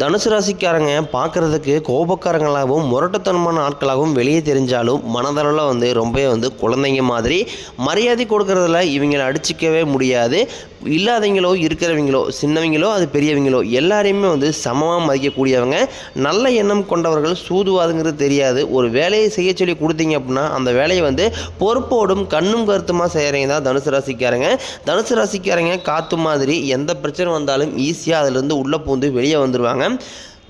தனுசு ராசிக்காரங்க பார்க்குறதுக்கு கோபக்காரங்களாகவும் முரட்டுத்தனமான ஆட்களாகவும் வெளியே தெரிஞ்சாலும் மனதளவில் வந்து ரொம்பவே வந்து குழந்தைங்க மாதிரி மரியாதை கொடுக்கறதுல இவங்களை அடிச்சிக்கவே முடியாது. இல்லாதவங்களோ இருக்கிறவங்களோ சின்னவங்களோ அது பெரியவங்களோ எல்லாரையுமே வந்து சமமாக மதிக்கக்கூடியவங்க. நல்ல எண்ணம் கொண்டவர்கள் சூதுவாதுங்கிறது தெரியாது. ஒரு வேலையை செய்ய சொல்லி கொடுத்தீங்க அப்படின்னா அந்த வேலையை வந்து பொறுப்போடும் கண்ணும் கருத்துமாக செய்கிறீங்க தான் தனுசு ராசிக்காரங்க. தனுசு ராசிக்காரங்க காற்று மாதிரி எந்த பிரச்சனை வந்தாலும் ஈஸியாக அதிலிருந்து உள்ளே பூந்து வெளியே வந்துடுவாங்க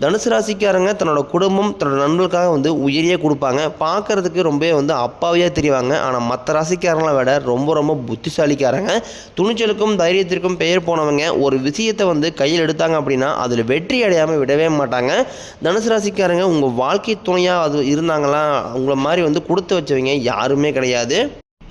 தனுசு ராசிக்காரங்க தன்னோட குடும்பம் தன்னோட நண்பர்களுக்காக வந்து உயிரியே கொடுப்பாங்க. பார்க்கறதுக்கு ரொம்பவே வந்து அப்பாவியாக தெரிவாங்க. ஆனால் மற்ற ராசிக்காரங்களை விட ரொம்ப ரொம்ப புத்திசாலிக்காரங்க. துணிச்சலுக்கும் தைரியத்திற்கும் பெயர் போனவங்க ஒரு விஷயத்தை வந்து கையில் எடுத்தாங்க அப்படின்னா அதில் வெற்றி அடையாமல் விடவே மாட்டாங்க. தனுசு ராசிக்காரங்க உங்கள் வாழ்க்கை துணையாக அது இருந்தாங்களா உங்களை மாதிரி வந்து கொடுத்து வச்சவங்க யாருமே கிடையாது.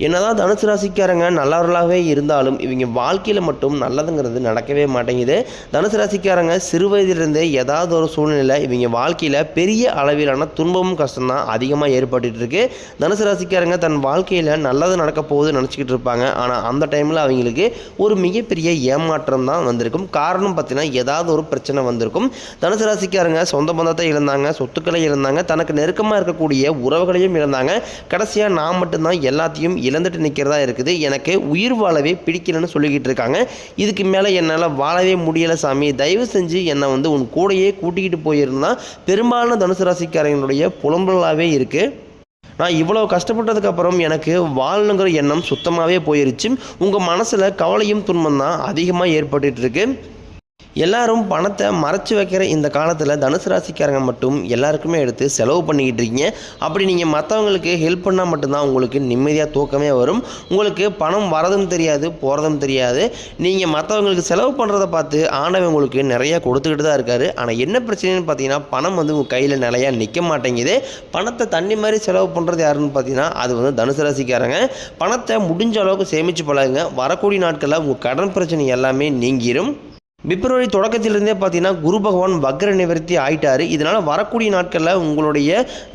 என்னதான் தனுசு ராசிக்காரங்க நல்லவர்களாகவே இருந்தாலும் இவங்க வாழ்க்கையில் மட்டும் நல்லதுங்கிறது நடக்கவே மாட்டேங்குது. தனுசு ராசிக்காரங்க சிறு வயதிலிருந்தே ஏதாவது ஒரு சூழ்நிலை இவங்க வாழ்க்கையில் பெரிய அளவிலான துன்பமும் கஷ்டம்தான் அதிகமாக ஏற்பட்டு இருக்கு. தனுசு ராசிக்காரங்க தன் வாழ்க்கையில் நல்லது நடக்க போகுது நினச்சிக்கிட்டு இருப்பாங்க. ஆனால் அந்த டைமில் அவங்களுக்கு ஒரு மிகப்பெரிய ஏமாற்றம் தான் வந்திருக்கும். காரணம் பார்த்தீங்கன்னா ஏதாவது ஒரு பிரச்சனை வந்திருக்கும். தனுசு ராசிக்காரங்க சொந்த பந்தத்தை இழந்தாங்க சொத்துக்களை இழந்தாங்க தனக்கு நெருக்கமாக இருக்கக்கூடிய உறவுகளையும் இழந்தாங்க. கடைசியாக நான் மட்டும்தான் எல்லாத்தையும் இழந்துட்டு நிற்கிறதா இருக்குது. எனக்கு உயிர் வாழவே பிடிக்கலன்னு சொல்லிக்கிட்டு இருக்காங்க. இதுக்கு மேலே என்னால் வாழவே முடியலை சாமி. தயவு செஞ்சு என்னை வந்து உன் கூடையே கூட்டிக்கிட்டு போயிருந்தா பெரும்பாலான தனுசு ராசிக்காரங்களுடைய புலம்பலாகவே இருக்குது நான் இவ்வளோ கஷ்டப்பட்டதுக்கப்புறம் எனக்கு வாழணுங்கிற எண்ணம் சுத்தமாகவே போயிருச்சு. உங்கள் மனசில் கவலையும் துன்பம் தான் அதிகமாக ஏற்பட்டுருக்கு எல்லாரும் பணத்தை மறைச்சு வைக்கிற இந்த காலத்தில் தனுசு ராசிக்காரங்க மட்டும் எல்லாருக்குமே எடுத்து செலவு பண்ணிக்கிட்டு இருக்கீங்க. அப்படி நீங்கள் மற்றவங்களுக்கு ஹெல்ப் பண்ணால் மட்டும்தான் உங்களுக்கு நிம்மதியாக தூக்கமே வரும். உங்களுக்கு பணம் வரதும் தெரியாது போகிறதும் தெரியாது. நீங்கள் மற்றவங்களுக்கு செலவு பண்ணுறத பார்த்து ஆண்டவன் உங்களுக்கு நிறைய கொடுத்துக்கிட்டு தான் இருக்காரு. ஆனால் என்ன பிரச்சனைன்னு பார்த்தீங்கன்னா பணம் வந்து உங்கள் கையில் நிலையா நிற்க மாட்டேங்குது. பணத்தை தண்ணி மாதிரி செலவு பண்ணுறது யாருன்னு பார்த்தீங்கன்னா அது வந்து தனுசு ராசிக்காரங்க. பணத்தை முடிஞ்ச அளவுக்கு சேமித்து பழகுங்க வரக்கூடிய நாட்களில் உங்கள் கடன் பிரச்சனை எல்லாமே நீங்கிரும். பிப்ரவரி தொடக்கத்திலிருந்தே பார்த்தீங்கன்னா குரு பகவான் வக்ர நிவர்த்தி ஆயிட்டாரு. இதனால் வரக்கூடிய நாட்களில் உங்களுடைய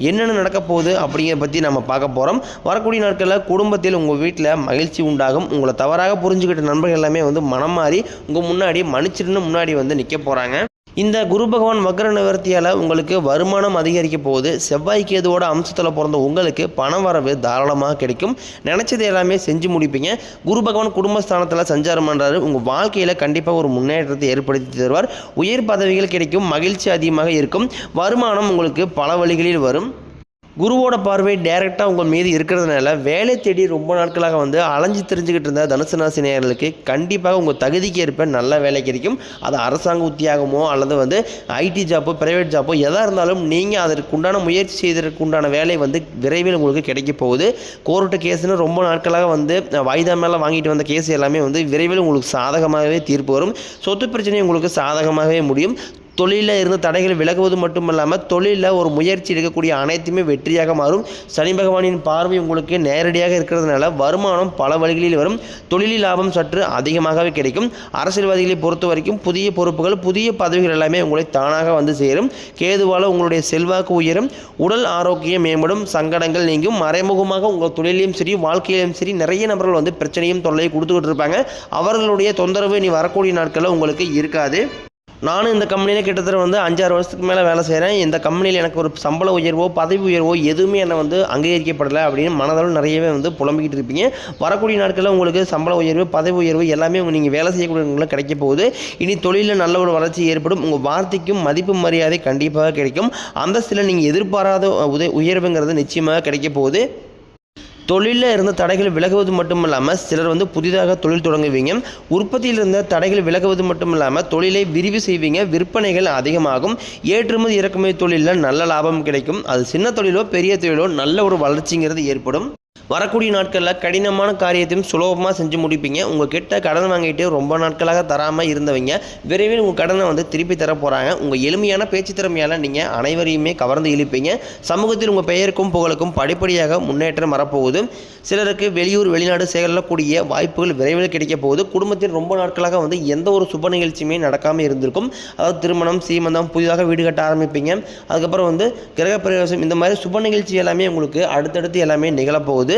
என்னென்ன நடக்க போகுது அப்படிங்கிறத பற்றி நம்ம பார்க்க போகிறோம் வரக்கூடிய நாட்களில் குடும்பத்தில் உங்கள் வீட்டில் மகிழ்ச்சி உண்டாகும். உங்களை தவறாக புரிஞ்சுக்கிட்ட நண்பர்கள் எல்லாமே வந்து மனம் மாறி உங்கள் முன்னாடி மன்னிச்சிருந்து முன்னாடி வந்து நிற்க போகிறாங்க இந்த குரு பகவான் வக்ர நிவர்த்தியால் உங்களுக்கு வருமானம் அதிகரிக்க போகுது. செவ்வாய் கேதுவோட அம்சத்தில் பிறந்த உங்களுக்கு பண வரவு தாராளமாக கிடைக்கும். நினச்சது எல்லாமே செஞ்சு முடிப்பீங்க. குரு பகவான் குடும்பஸ்தானத்தில் சஞ்சாரம் பண்ணுறாரு உங்கள் வாழ்க்கையில் கண்டிப்பாக ஒரு முன்னேற்றத்தை ஏற்படுத்தி தருவார். உயர் பதவிகள் கிடைக்கும். மகிழ்ச்சி அதிகமாக இருக்கும். வருமானம் உங்களுக்கு பல வழிகளில் வரும். குருவோட பார்வை டைரெக்டாக உங்கள் மீது இருக்கிறதுனால வேலை தேடி ரொம்ப நாட்களாக வந்து அலைஞ்சு தெரிஞ்சுக்கிட்டு இருந்த தனுசு ராசி நேர்களுக்கு கண்டிப்பாக உங்கள் தகுதிக்கு ஏற்ப நல்ல வேலை கிடைக்கும். அது அரசாங்க உத்தியாகமோ அல்லது வந்து ஐடி ஜாப்போ ப்ரைவேட் ஜாப்போ எதாக இருந்தாலும் நீங்கள் அதற்கு உண்டான முயற்சி செய்ததற்கு உண்டான வேலை வந்து விரைவில் உங்களுக்கு கிடைக்க போகுது. கோர்ட்டு கேஸ்னு ரொம்ப நாட்களாக வந்து வாய்தா மேலே வாங்கிட்டு வந்த கேஸ் எல்லாமே வந்து விரைவில் உங்களுக்கு சாதகமாகவே தீர்ப்பு வரும். சொத்து பிரச்சனை உங்களுக்கு சாதகமாகவே முடியும். தொழிலில் இருந்து தடைகள் விலகுவது மட்டும் இல்லாமல் தொழிலில் ஒரு முயற்சி எடுக்கக்கூடிய அனைத்துமே வெற்றியாக மாறும். சனி பகவானின் பார்வை உங்களுக்கு நேரடியாக இருக்கிறதுனால வருமானம் பல வழிகளில் வரும். தொழிலில் லாபம் சற்று அதிகமாகவே கிடைக்கும். அரசியல்வாதிகளை பொறுத்த வரைக்கும் புதிய பொறுப்புகள் புதிய பதவிகள் எல்லாமே உங்களை தானாக வந்து சேரும். கேதுவால் உங்களுடைய செல்வாக்கு உயரும். உடல் ஆரோக்கியம் மேம்படும். சங்கடங்கள் நீங்கும். மறைமுகமாக உங்கள் தொழிலையும் சரி வாழ்க்கையிலும் சரி நிறைய நபர்கள் வந்து பிரச்சனையும் தொல்லையும் கொடுத்துக்கிட்டு இருப்பாங்க. அவர்களுடைய தொந்தரவு நீ வரக்கூடிய நாட்களில் உங்களுக்கு இருக்காது. நானும் இந்த கம்பெனியில் கிட்டத்தட்ட வந்து அஞ்சாறு வருஷத்துக்கு மேலே வேலை செய்கிறேன் இந்த கம்பெனியில் எனக்கு ஒரு சம்பள உயர்வோ பதவி உயர்வோ எதுவுமே என்னை வந்து அங்கீகரிக்கப்படலை அப்படின்னு மனதளவு நிறையவே வந்து புலம்பிக்கிட்டு இருப்பீங்க. வரக்கூடிய நாட்களில் உங்களுக்கு சம்பள உயர்வு பதவி உயர்வு எல்லாமே நீங்கள் வேலை செய்யக்கூடியவங்களுக்கு கிடைக்க போகுது. இனி தொழிலில் நல்ல ஒரு வளர்ச்சி ஏற்படும். உங்கள் வார்த்தைக்கும் மதிப்பு மரியாதை கண்டிப்பாக கிடைக்கும். அந்தஸ்தில் நீங்கள் எதிர்பாராத உதய உயர்வுங்கிறது நிச்சயமாக கிடைக்க போகுது. தொழிலில் இருந்த தடைகள் விலகுவது மட்டும் இல்லாமல் சிலர் வந்து புதிதாக தொழில் தொடங்குவீங்க. உற்பத்தியில் இருந்த தடைகள் விலகுவது மட்டும் இல்லாமல் தொழிலை விரிவு செய்வீங்க. விற்பனைகள் அதிகமாகும். ஏற்றுமதி இறக்குமதி தொழிலில் நல்ல லாபம் கிடைக்கும். அது சின்ன தொழிலோ பெரிய தொழிலோ நல்ல ஒரு வளர்ச்சிங்கிறது ஏற்படும். வரக்கூடிய நாட்களில் கடினமான காரியத்தையும் சுலபமாக செஞ்சு முடிப்பீங்க. உங்கள் கிட்ட கடன் வாங்கிட்டு ரொம்ப நாட்களாக தராமல் இருந்தவங்க விரைவில் உங்கள் கடனை வந்து திருப்பி தர போகிறாங்க உங்கள் எளிமையான பேச்சு திறமையால் நீங்கள் அனைவரையுமே கவர்ந்து இழுப்பீங்க. சமூகத்தில் உங்கள் பெயருக்கும் புகழுக்கும் படிப்படியாக முன்னேற்றம் வரப்போகுது. சிலருக்கு வெளியூர் வெளிநாடு செல்லக்கூடிய வாய்ப்புகள் விரைவில் கிடைக்க போகுது. குடும்பத்தில் ரொம்ப நாட்களாக வந்து எந்த ஒரு சுப நிகழ்ச்சியுமே நடக்காமல் இருந்திருக்கும். அதாவது திருமணம் சீமந்தம் புதிதாக வீடு கட்ட ஆரம்பிப்பீங்க. அதுக்கப்புறம் வந்து கிரகப்பிரவேசம் இந்த மாதிரி சுப நிகழ்ச்சி எல்லாமே உங்களுக்கு அடுத்தடுத்து எல்லாமே நிகழப்போகுது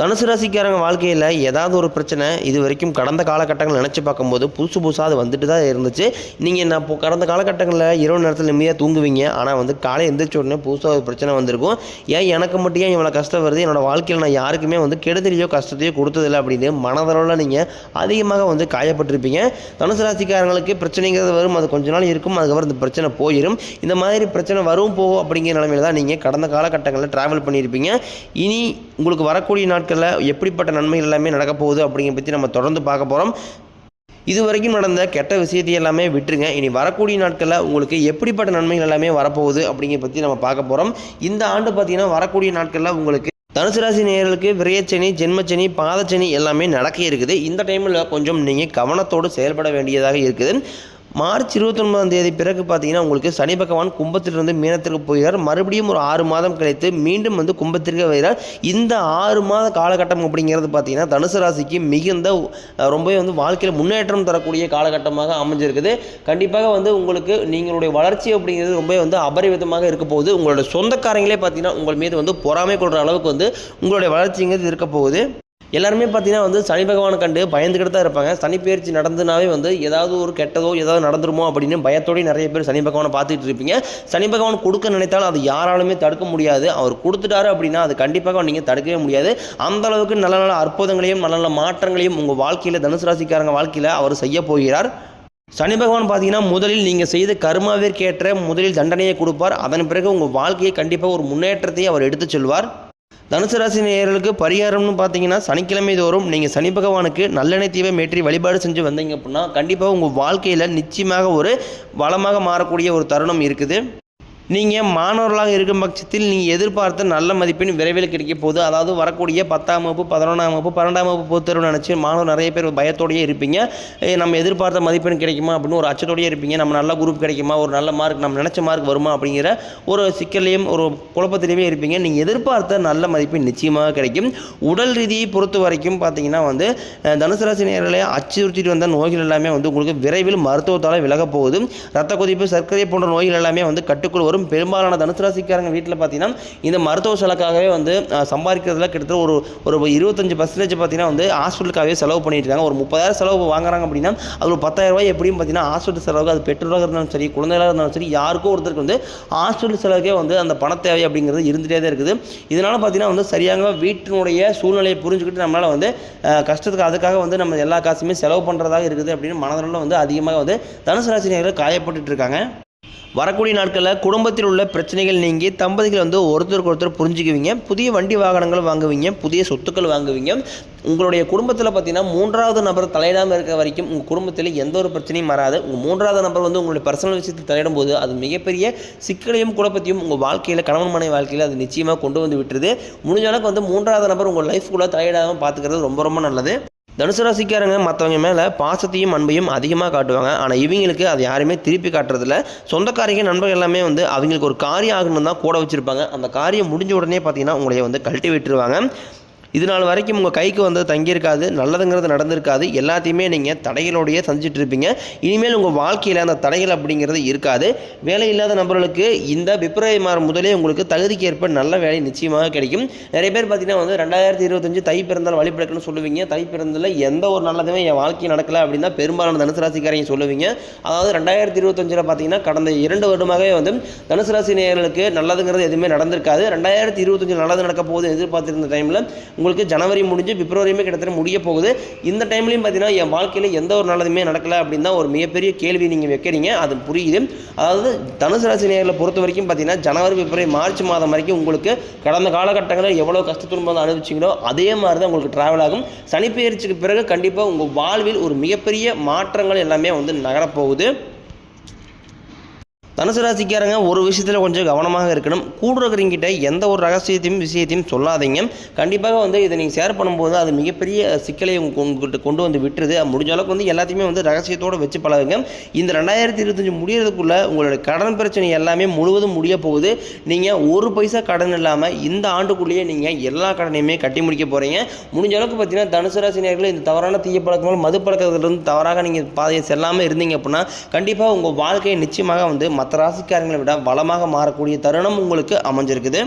தனுசு ராசிக்காரங்க வாழ்க்கையில் ஏதாவது ஒரு பிரச்சனை இது வரைக்கும் கடந்த காலகட்டங்கள் நினச்சி பார்க்கும்போது புதுசு புதுசாக அது வந்துட்டு தான் இருந்துச்சு. நீங்கள் நான் இப்போ கடந்த காலகட்டங்களில் இரவு நேரத்தில் நிம்மதியாக தூங்குவீங்க. ஆனால் வந்து காலை எந்திரிச்ச உடனே புதுசாக ஒரு பிரச்சனை வந்திருக்கும். ஏன் எனக்கு மட்டும் ஏன் இவ்வளோ கஷ்டம் வருது? என்னோடய வாழ்க்கையில் நான் யாருக்குமே வந்து கெடுதலையோ கஷ்டத்தையோ கொடுத்ததில்லை அப்படின்னு மனதளவில் நீங்கள் அதிகமாக வந்து காயப்பட்டிருப்பீங்க. தனுசு ராசிக்காரங்களுக்கு பிரச்சனைங்கிறது வரும். அது கொஞ்ச நாள் இருக்கும். அதுக்கப்புறம் இந்த பிரச்சனை போயிடும் இந்த மாதிரி பிரச்சனை வரும் போகும் அப்படிங்கிற நிலமையில தான் நீங்கள் கடந்த காலகட்டங்களில் ட்ராவல் பண்ணியிருப்பீங்க. இனி உங்களுக்கு வரக்கூடிய நாட்களில் எப்படிப்பட்ட நன்மைகள் எல்லாமே நடக்க போகுது அப்படிங்கிற பற்றி நம்ம தொடர்ந்து பார்க்க போகிறோம் இது வரைக்கும் நடந்த கெட்ட விஷயத்தை எல்லாமே விட்டுருங்க. இனி வரக்கூடிய நாட்களில் உங்களுக்கு எப்படிப்பட்ட நன்மைகள் எல்லாமே வரப்போகுது அப்படிங்கிற பற்றி நம்ம பார்க்க போகிறோம் இந்த ஆண்டு பார்த்தீங்கன்னா வரக்கூடிய நாட்களில் உங்களுக்கு தனுசு ராசி நேயர்களுக்கு விரயச்சனி ஜென்மச்சனி பாதச்சனி எல்லாமே நடக்க இருக்குது. இந்த டைமில் கொஞ்சம் நீங்கள் கவனத்தோடு செயல்பட வேண்டியதாக இருக்குது. மார்ச் இருபத்தொன்பதாம் தேதி பிறகு பார்த்தீங்கன்னா உங்களுக்கு சனி பகவான் கும்பத்திலிருந்து மீனத்திற்கு போகிறார். மறுபடியும் ஒரு ஆறு மாதம் கழித்து மீண்டும் வந்து கும்பத்திற்கு வருகிறார். இந்த ஆறு மாத காலகட்டம் அப்படிங்கிறது பார்த்தீங்கன்னா தனுசு ராசிக்கு மிகுந்த ரொம்பவே வந்து வாழ்க்கையில் முன்னேற்றம் தரக்கூடிய காலகட்டமாக அமைஞ்சிருக்குது. கண்டிப்பாக வந்து உங்களுக்கு நீங்களுடைய வளர்ச்சி அப்படிங்கிறது ரொம்பவே வந்து அபரிவிதமாக இருக்க போகுது. உங்களோட சொந்தக்காரங்களே பார்த்தீங்கன்னா உங்கள் மீது வந்து பொறாமை கொள்கிற அளவுக்கு வந்து உங்களுடைய வளர்ச்சிங்கிறது இருக்க போகுது. எல்லாருமே பார்த்தீங்கன்னா வந்து சனி பகவானை கண்டு பயந்துக்கிட்டு தான் இருப்பாங்க. சனிப்பெயர்ச்சி நடந்துனாவே வந்து ஏதாவது ஒரு கெட்டதோ ஏதாவது நடந்துருமோ அப்படின்னு பயத்தோடய நிறைய பேர் சனி பகவானை பார்த்துட்டு இருப்பீங்க. சனி பகவான் கொடுக்க நினைத்தாலும் அது யாராலுமே தடுக்க முடியாது. அவர் கொடுத்துட்டாரு அப்படின்னா அது கண்டிப்பாக நீங்கள் தடுக்கவே முடியாது. அந்த அளவுக்கு நல்ல நல்ல அற்புதங்களையும் நல்ல நல்ல மாற்றங்களையும் உங்கள் வாழ்க்கையில் தனுசு ராசிக்காரங்க வாழ்க்கையில் அவர் செய்ய போகிறார். சனி பகவான் பார்த்தீங்கன்னா முதலில் நீங்கள் செய்த கர்மாவிற்கேற்ற முதலில் தண்டனையை கொடுப்பார். அதன் பிறகு உங்கள் வாழ்க்கையை கண்டிப்பாக ஒரு முன்னேற்றத்தை அவர் எடுத்துச் செல்வார். தனுசு ராசி நேயர்களுக்கு பரிகாரம்னு பார்த்தீங்கன்னா சனிக்கிழமை தோறும் நீங்கள் சனி பகவானுக்கு நல்லெண்ணெய் தீபம் ஏற்றி வழிபாடு செஞ்சு வந்தீங்க அப்படின்னா கண்டிப்பாக உங்கள் வாழ்க்கையில் நிச்சயமாக ஒரு வளமாக மாறக்கூடிய ஒரு தருணம் இருக்குது. நீங்கள் மாணவர்களாக இருக்கும் பட்சத்தில் நீங்கள் எதிர்பார்த்த நல்ல மதிப்பெண் விரைவில் கிடைக்க போகுது. அதாவது வரக்கூடிய பத்தாம் வகுப்பு பதினொன்றாம் வகுப்பு பன்னெண்டாம் வகுப்பு பொறுத்த நினச்சி மாணவர் நிறைய பேர் பயத்தோடயே இருப்பீங்க. நம்ம எதிர்பார்த்த மதிப்பெண் கிடைக்குமா அப்படின்னு ஒரு அச்சத்தோடையே இருப்பீங்க. நம்ம நல்ல குரூப் கிடைக்குமா? ஒரு நல்ல மார்க் நம்ம நினச்ச மார்க் வருமா அப்படிங்கிற ஒரு சிக்கல்லையும் ஒரு குழப்பத்திலையுமே இருப்பீங்க. நீங்கள் எதிர்பார்த்த நல்ல மதிப்பெண் நிச்சயமாக கிடைக்கும். உடல் ரீதியை பொறுத்த வரைக்கும் பார்த்தீங்கன்னா வந்து அஹ், தனுசு ராசி அச்சுறுத்திட்டு வந்த நோய்கள் எல்லாமே வந்து உங்களுக்கு விரைவில் மருத்துவத்தால் விலக போகுது. ரத்த கொதிப்பு சர்க்கரை போன்ற நோய்கள் எல்லாமே வந்து கட்டுக்குள் வரும். பெரும்பாலான தனுசு ராசிக்காரங்க வீட்டில் பார்த்தீங்கன்னா இந்த மருத்துவ செலவுக்காகவே வந்து சம்பாதிக்கிறதுல கிட்டத்தட்ட ஒரு ஒரு இருபத்தஞ்சு பர்சன்டேஜ் பார்த்தீங்கன்னா வந்து ஹாஸ்பிட்டலுக்காகவே செலவு பண்ணிட்டு இருக்காங்க. ஒரு முப்பதாயிரம் செலவு வாங்குறாங்க அப்படின்னா அது ஒரு பத்தாயிரம் ரூபாய் எப்படியும் பார்த்தீங்கன்னா ஹாஸ்பிட்டல் செலவுக்கு அது பெற்றோராக இருந்தாலும் சரி குழந்தைகளாக இருந்தாலும் சரி யாருக்கோ ஒருத்தருக்கு வந்து ஹாஸ்பிட்டல் செலவுக்கே வந்து அந்த பண தேவை அப்படிங்கிறது இருந்துகிட்டே தான் இருக்குது. இதனால் பார்த்தீங்கன்னா வந்து சரியாக வீட்டினுடைய சூழ்நிலையை புரிஞ்சுக்கிட்டு நம்மளால் வந்து கஷ்டத்துக்கு அதுக்காக வந்து நம்ம எல்லா காசுமே செலவு பண்ணுறதாக இருக்குது அப்படின்னு மனதளவில் வந்து அதிகமாக வந்து தனுசு ராசி நேயர்கள் இருக்காங்க. வரக்கூடிய நாட்களில் குடும்பத்தில் உள்ள பிரச்சனைகள் நீங்கி தம்பதிகள் வந்து ஒருத்தருக்கு ஒருத்தர் புரிஞ்சுக்குவீங்க. புதிய வண்டி வாகனங்கள் வாங்குவீங்க. புதிய சொத்துக்கள் வாங்குவீங்க. உங்களுடைய குடும்பத்தில் பார்த்தீங்கன்னா மூன்றாவது நபர் தலையிடாமல் இருக்க வரைக்கும் உங்கள் குடும்பத்தில் எந்த ஒரு பிரச்சனையும் வராது. உங்கள் மூன்றாவது நபர் வந்து உங்களுடைய பர்சனல் விஷயத்தில் தலையிடும் போது அது மிகப்பெரிய சிக்கலையும் குழப்பத்தையும் உங்கள் வாழ்க்கையில் கணவன் மனை வாழ்க்கையில் அது நிச்சயமாக கொண்டு வந்து விட்டுருது. முடிஞ்ச அளவுக்கு வந்து மூன்றாவது நபர் உங்கள் லைஃப்குள்ளே தலையிடாமல் பார்த்துக்கிறது ரொம்ப ரொம்ப நல்லது. தனுசு ராசிக்காரங்க மற்றவங்க மேலே பாசத்தையும் அன்பையும் அதிகமாக காட்டுவாங்க. ஆனால் இவங்களுக்கு அது யாருமே திருப்பி காட்டுறதில்ல. சொந்தக்காரங்க நண்பர்கள் எல்லாமே வந்து அவங்களுக்கு ஒரு காரியம் ஆகணும் தான் கூட வச்சுருப்பாங்க. அந்த காரியம் முடிஞ்ச உடனே பார்த்தீங்கன்னா உங்களை வந்து கழட்டி விட்டுருவாங்க. இது நாள் வரைக்கும் உங்கள் கைக்கு வந்து தங்கியிருக்காது நல்லதுங்கிறது நடந்திருக்காது. எல்லாத்தையுமே நீங்கள் தடைகளோடையே சந்திச்சுட்டு இருப்பீங்க. இனிமேல் உங்கள் வாழ்க்கையில் அந்த தடைகள் அப்படிங்கிறது இருக்காது. வேலை இல்லாத நபர்களுக்கு இந்த பிப்ரவரி மாதம் முதலே உங்களுக்கு தகுதிக்கு ஏற்ப நல்ல வேலை நிச்சயமாக கிடைக்கும். நிறைய பேர் பார்த்தீங்கன்னா வந்து ரெண்டாயிரத்தி இருபத்தஞ்சு தை பிறந்தால் வழி சொல்லுவீங்க. தை பிறந்ததில் எந்த ஒரு நல்லதுமே என் வாழ்க்கை நடக்கலை அப்படின்னா பெரும்பாலான தனுசு ராசிக்காரங்க சொல்லுவீங்க. அதாவது ரெண்டாயிரத்தி இருபத்தஞ்சில் பார்த்தீங்கன்னா கடந்த இரண்டு வருடமாகவே வந்து தனுசு ராசி நேயர்களுக்கு நல்லதுங்கிறது எதுவுமே நடந்திருக்காது. ரெண்டாயிரத்தி இருபத்தஞ்சு நல்லது நடக்க போகுது எதிர்பார்த்திருந்த டைமில் உங்களுக்கு ஜனவரி முடிஞ்சு பிப்ரவரியுமே கிட்டத்தட்ட முடிய போகுது. இந்த டைம்லையும் பார்த்தீங்கன்னா என் வாழ்க்கையில் எந்த ஒரு நல்லதுமே நடக்கல அப்படின்னு தான் ஒரு மிகப்பெரிய கேள்வி நீங்கள் வைக்கிறீங்க. அது புரியுது. அதாவது தனுசு ராசி நேரில் பொறுத்த வரைக்கும் பார்த்தீங்கன்னா ஜனவரி பிப்ரவரி மார்ச் மாதம் வரைக்கும் உங்களுக்கு கடந்த காலகட்டங்களில் எவ்வளோ கஷ்டத்துன்பம் அனுபவிச்சிங்களோ அதே மாதிரி தான் உங்களுக்கு ட்ராவல் ஆகும். சனிப்பெயர்ச்சிக்கு பிறகு கண்டிப்பாக உங்கள் வாழ்வில் ஒரு மிகப்பெரிய மாற்றங்கள் எல்லாமே வந்து நகரப்போகுது தனுசு ராசிக்காரங்க ஒரு விஷயத்தில் கொஞ்சம் கவனமாக இருக்கணும். கூட இருக்கிறவங்கிட்ட எந்த ஒரு ரகசியத்தையும் விஷயத்தையும் சொல்லாதீங்க. கண்டிப்பாக வந்து இதை நீங்கள் ஷேர் பண்ணும்போது அது மிகப்பெரிய சிக்கலை உங்ககிட்ட கொண்டு வந்து விட்டுருது. முடிஞ்ச அளவுக்கு வந்து எல்லாத்தையுமே வந்து ரகசியத்தோடு வச்சு பழகுங்க. இந்த ரெண்டாயிரத்தி இருபத்தஞ்சு முடியறதுக்குள்ளே உங்களுடைய கடன் பிரச்சனை எல்லாமே முழுவதும் முடிய போகுது. நீங்கள் ஒரு பைசா கடன் இல்லாமல் இந்த ஆண்டுக்குள்ளேயே நீங்கள் எல்லா கடனையுமே கட்டி முடிக்க போகிறீங்க முடிஞ்ச அளவுக்கு பார்த்தீங்கன்னா தனுசு ராசி நேர்களை இந்த தவறான தீய பழக்கங்கள் மது பழக்கத்திலிருந்து தவறாக நீங்கள் பாதையை செல்லாமல் இருந்தீங்க அப்படின்னா கண்டிப்பாக உங்கள் வாழ்க்கையை நிச்சயமாக வந்து மற்ற ராசிக்காரங்களை விட வளமாக மாறக்கூடிய தருணம் உங்களுக்கு அமைஞ்சிருக்குது.